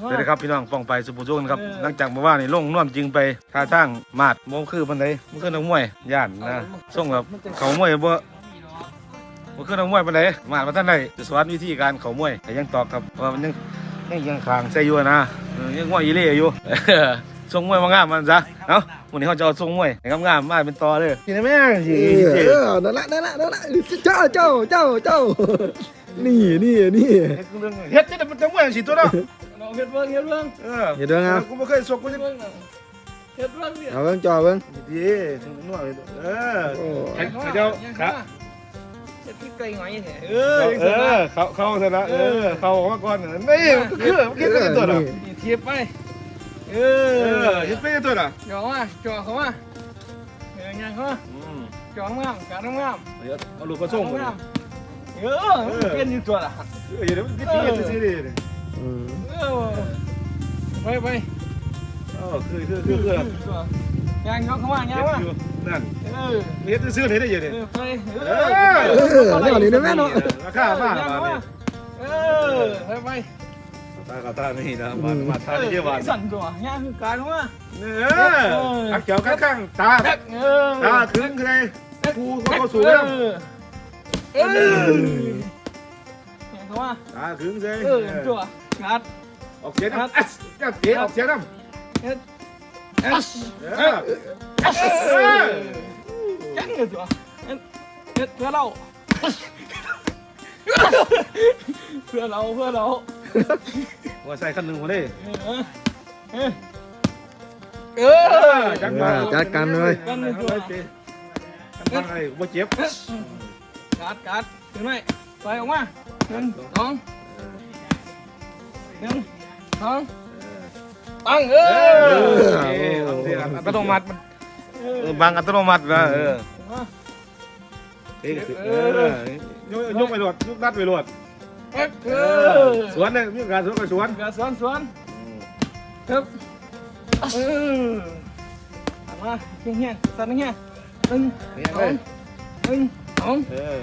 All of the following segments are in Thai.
สวัสดีครับพี่น้องป้องไปสุภูชุนครับหลังจากเมื่อวานนี่ลงน่วมจริงไปท่าทางมาดโมคือปันไดมันคือนักมวยย่านนะส่งแบบเขามวยบ่มันคือนักมวยปันไดมาดมาท่านใดจะสอนวิธีการเขามวยแต่ยังตอกครับเพราะว่ามันยังยังยังคางใส่อยู่นะเออยังมวยอีเล่อยู่ส่งมวยมางามมันซะเอ้าวันนี้เขาจะเอาส่งมวยให้งามๆมาเป็นต่อเลยกินได้ไหมสิเออนั่นแหละนั่นแหละนั่นแหละเจ้าเจ้าเจ้าเจ้านี่นี่นี่เฮ็ดเรื่องเฮ็ดจะได้เป็นมวยสิตัวเนาะ เราเฮ็ดเบิ่งเฮ็ดเบิ่งเอออย่าเด้งเอา กูไม่เคยสกกูจะเบิ่งน่ะเฮ็ดเบิ่งเนี่ยเอาเบิ้งจอเบิ้งดีนวดเออ โอ้ใครเจ้าครับ เฮ็ดคือไก่หงอยแท้เอเอออเออเขาเขาเถอะนะเออเขาออกมาก่อนนี่มันก็คือมันคือเป็นตัวน่ะนี่เทียบไปเอเอออเฮ็ดเป็นตัวน่ะจ่อมาจ่อเข้ามาเออยังเข้ามาอืมจ่องามการงามเดี๋ยวเอาลูกมาส่งก่อนงามเออมันเป็นอยู่ตัวละเอออย่าเดี๋ยวมันพิธีกันสิดิอืม เออไปไปเออคือคือคือคือตัวยังเข้าเข้ามายังมานั่นเออเฮ็ดซื้อไหนได้เยอะเอนี่อไปเอเออเนี่ยนี่นะแม่เนาะราคามากมาเนี่ยเออไปไปตากาตานี่นะมามาทานเยอะบาทสั่นตัวยังคือการเข้ามาเอออักเขียวข้างๆตาเออตาขึ้นคือไงกูเขาสูงแล้วเออเนี่ยเขาว่าตาขึ้นเลยเออตัวงัด ออกเสียงนะเอสจับเสียงออกเสียงนะเอ็ดเออเออเออยังเลยตัวเอ็ดเอ็ดเพื่อเราเพื่อเราเพื่อเราว่าใส่ขั้นหนึ่งมาเลยเออเออเออจัดมาจัดการเลยกันเลยตัวกันอะไรว่าเจ็บกัดกัดถึงไหมไปออกมาหนึ่งสองหนึ่ง สองตั้งเอออัตโนมัติมันเออบางอัตโนมัตินะเออเออยกไปหลดยกนัดไปหลดเอ็ดเออสวนเนี่ยมีการสวนกับสวนเกิดสวนสวนครับเออหันมาเฮี้ยเฮี้ยตัดเฮี้ยหนึ่งนี่สเลองยหนึ่งสองเออ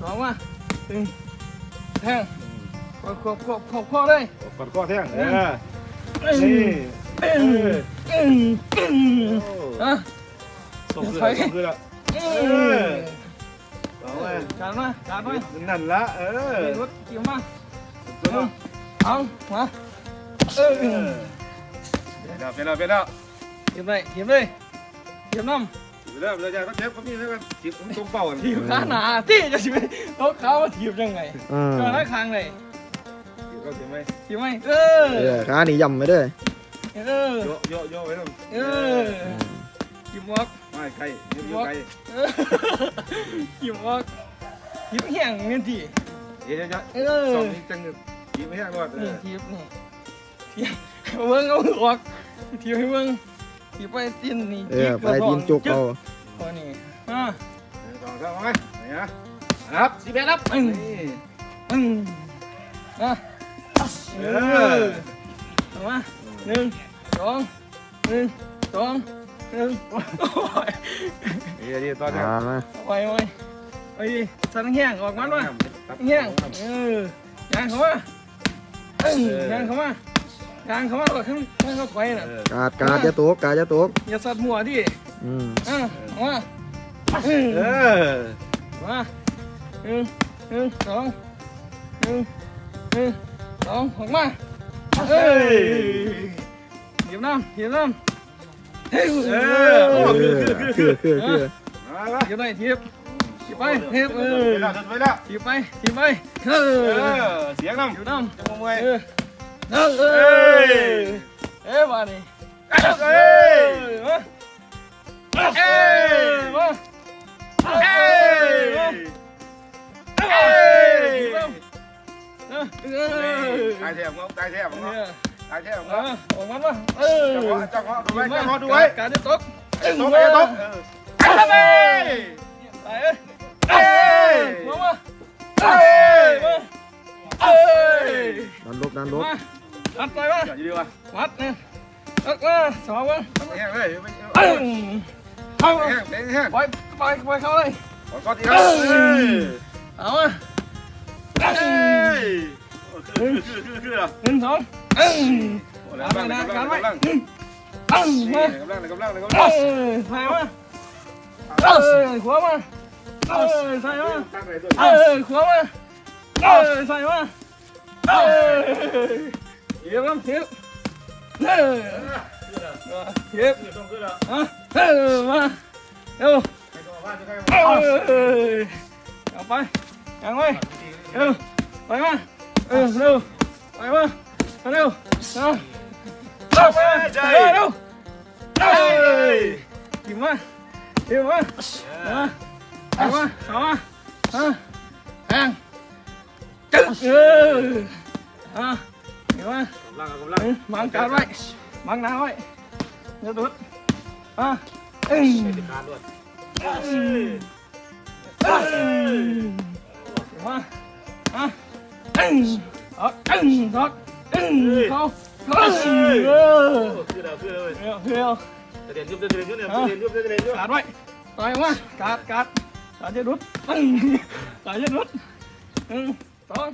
สองมาหนึ่งแทง ขอบขอบขอบขอบข้อเลยกดข้อแท่งเออนี่เอออะส่งคือส่งคือละเออเอาไว้การมาการมานั่นละเออมีรถเกี่ยวมาตัวเอามาเออแล้วเป็นแล้วเป็นแล้วเก็บเลยเก็บเลยเก็บน้ำเป็นแล้วเราจะต้องเจ็บก็มีแล้วกันจิบตรงเป้ากันถีบขาหนาที่จะสิไปเอาขามาถีบยังไงอืมก็ได้คางเลย ก็เจ็บไหมถีบไหมเออเออขานี่ย่ำไปด้วยเออโยโยโยไว้ต้องเออถีบวอกไม่ไกลยืมไกลเออถีบวอกถีบแห้งเงี้ยทีเดี๋ยวจะเออสองนี้จังจิบไม่แห้งรอดนี่ถีบนี่ถีบเบิ้งเอาออกถีบให้เบิ้งถีบไปตีนนี่เออไปดินจุกเอาพอนี่อะสองสามไหมไหนนะครับสิบเอ็ดครับนี่อืมอะ เออเอามาหนึ่งสองหนึ่งสองหนึ่งโอ้ยเดี๋ยวเดี๋ยวตอนนี้อ่ามาไปไปไปดิสั่นแห้งออกมันวะแห้งเออยางเขามาเอ้ยยางเขามายางเขามาก็ขึ้นขึ้นเขาไปน่ะกาดกาดจะตกกาดจะตกอย่าสัตว์หัวดิอืมอะเอามาเออมาหนึ่งหนึ่งสองหนึ่งหนึ่ง สองออกมาเอ้ยเหยียบน้ำเหยียบน้ำเฮ้ยเอเอออคือคือคือมาละเหยียบได้เหยียบเหยียบไปเหยียบเอเอออแล้วไปแล้วเหยียบไปเหยียบไปเอเอออเสียงน้ำเหยียบน้ำจะมวยเออเออเออเอ้ยมาดิเอ้ยมาเอ้ยำเออเออตายแถบตายแถบเออตายแถบเออออกมาป่ะเออจังหวะจังหวะดูไว้จังหวะดูไว้การจะ ตก ตกไปตกเออไป ไปเอ้ย เอ้ย มามา เอ้ย มาเอ้ย ดันลบดันลบ มาอัดไปมา อย่าดีว่ะ วัดเนี่ยอัดมาสองวัน แห้งเลย เอ้ยเข้า แห้งแห้ง ไปไปไปเข้าเลย ขอก็ดีครับเอ้ย เอามา เอ้ยคือ หนึ่ง คือคือคือเหรอ หนึ่งสองเอ้ย กำลังกำลังกำลังกำลัง เอ้ยมาก ำลังกำลังกำลัง เอ้ยใส่มาเอ้ยขวามาเอ้ยใส่มา ตั้งไหนตัว เอ้ยขวามาเอ้ยใส่มาเอ้ยเทียบครับเทียบเฮ้ยเทียบ ต้องขึ้นแล้ว อ่ะเฮ้ยมาเร็ว ใครตัวบ้านจะใคร เอ้ยเอาไปยังไว้เร็ว ไปมาเออเร็วไปมาเร็วเร็วเอาไปเร็วเร็วเอ้ยกินมากินมา เอาเอามาเอามาอะแทงจึ๊กเอออะกินมากำลังกำลังมังการไว้มังน้าไว้เดี๋ยวตุ๊ดอะเอ้ยการด้วยมาอะตึ้งออกตึ้งออกตึ้งเขาเขาเออคือแล้วคือเลยเร็วเร็วจะเรียนยุบจะเรียนยุบเนี่ยจะเรียนยุบจะเรียนยุบกาดไว้ต่อยมากาดกาดกาดจะรุดตึ้งกาดจะรุดหนึ่งสอง